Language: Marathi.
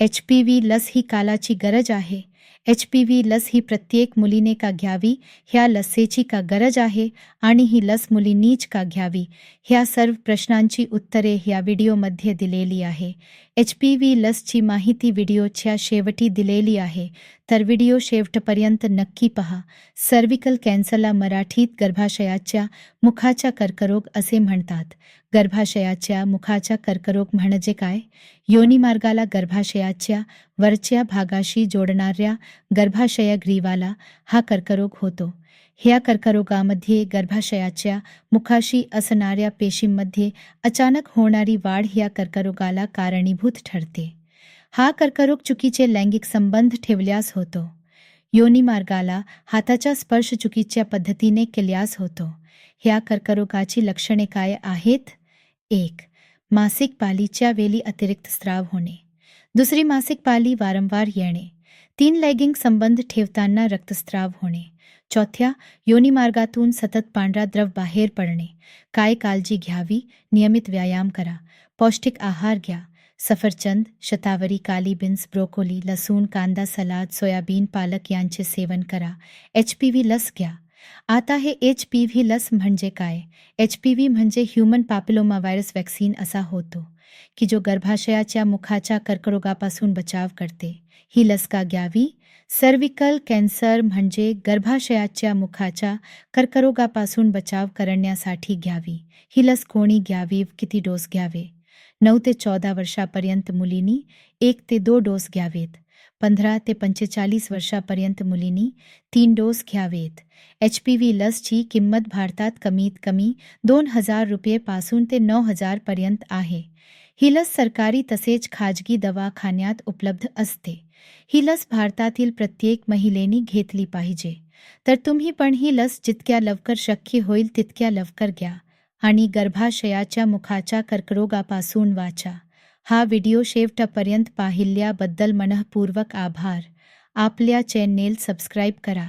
एच पी व्ही लस ही कालाची गरज आहे. एच पी व्ही लस ही प्रत्येक मुलीने का घ्यावी? ह्या लसेची का गरज आहे? आणि ही लस मुलींनीच का घ्यावी? ह्या सर्व प्रश्नांची उत्तरे ह्या व्हिडिओमध्ये दिलेली आहे. एच पी व्ही लसची माहिती व्हिडिओच्या शेवटी दिलेली आहे. तर व्हिडिओ शेवटपर्यंत नक्की पहा. सर्विकल कॅन्सरला मराठीत गर्भाशयाच्या मुखाचा कर्करोग असे म्हणतात. गर्भाशयाच्या मुखाचा कर्करोग म्हणजे काय? योनिमार्गाला गर्भाशयाच्या वरच्या भागाशी जोडणाऱ्या गर्भाशय ग्रीवाला हा कर्करोग होतो. ह्या कर्करोगामध्ये गर्भाशयाच्या मुखाशी असणाऱ्या पेशींमध्ये अचानक होणारी वाढ ह्या कर्करोगाला कारणीभूत ठरते. हा कर्करोग चुकीचे लैंगिक संबंध ठेवल्यास होतो. योनिमार्गाला हाताचा स्पर्श चुकीच्या पद्धतीने केल्यास होतो. ह्या कर्करोगाची लक्षणे काय आहेत? एक मासिक पालीच्या वेळी अतिरिक्त स्राव होणे. दुसरी मासिक पाली वारंवार येणे. तीन लैंगिक संबंध ठेवताना रक्तस्त्राव होणे. चौथ्या योनिमार्गातून सतत पांढरा द्रव बाहेर पडणे. काय काळजी घ्यावी? नियमित व्यायाम करा. पौष्टिक आहार घ्या. सफरचंद शतावरी काली बीन्स ब्रोकोली लसूण कांदा सलाद सोयाबीन पालक यांचे सेवन करा. एच पी व्ही लस घ्या. आता हे एच पी व्ही लस म्हणजे काय? एच पी व्ही म्हणजे ह्युमन पॅपिलोमा व्हायरस वॅक्सिन असा होतो की जो गर्भाशयाच्या मुखाच्या कर्करोगापासून बचाव करते. ही लस का घ्यावी? सर्विकल कॅन्सर म्हणजे गर्भाशयाच्या मुखाच्या कर्करोगापासून बचाव करण्यासाठी घ्यावी. ही लस कोणी घ्यावी? किती डोस घ्यावे? नऊ ते चौदा वर्षापर्यंत मुलींनी एक ते दो डोस घ्यावेत. पंधरा ते पंचेचाळीस वर्षापर्यंत मुलींनी तीन डोस घ्यावेत. एच पी व्ही लसची किंमत भारतात कमीत कमी दोन हजार रुपयेपासून ते नऊ हजारपर्यंत आहे. ही लस सरकारी तसेच खाजगी दवाखान्यात उपलब्ध असते. ही लस भारतातील प्रत्येक महिलेने घेतली पाहिजे. तर तुम्ही पण ही लस जितक्या लवकर शक्य होईल तितक्या लवकर घ्या. आणि गर्भाशयाच्या मुखाच्या कर्करोगापासून वाचा. हा व्हिडिओ शेवटपर्यंत पाहिल्याबद्दल मनःपूर्वक आभार. आपल्या चॅनेल सबस्क्राईब करा.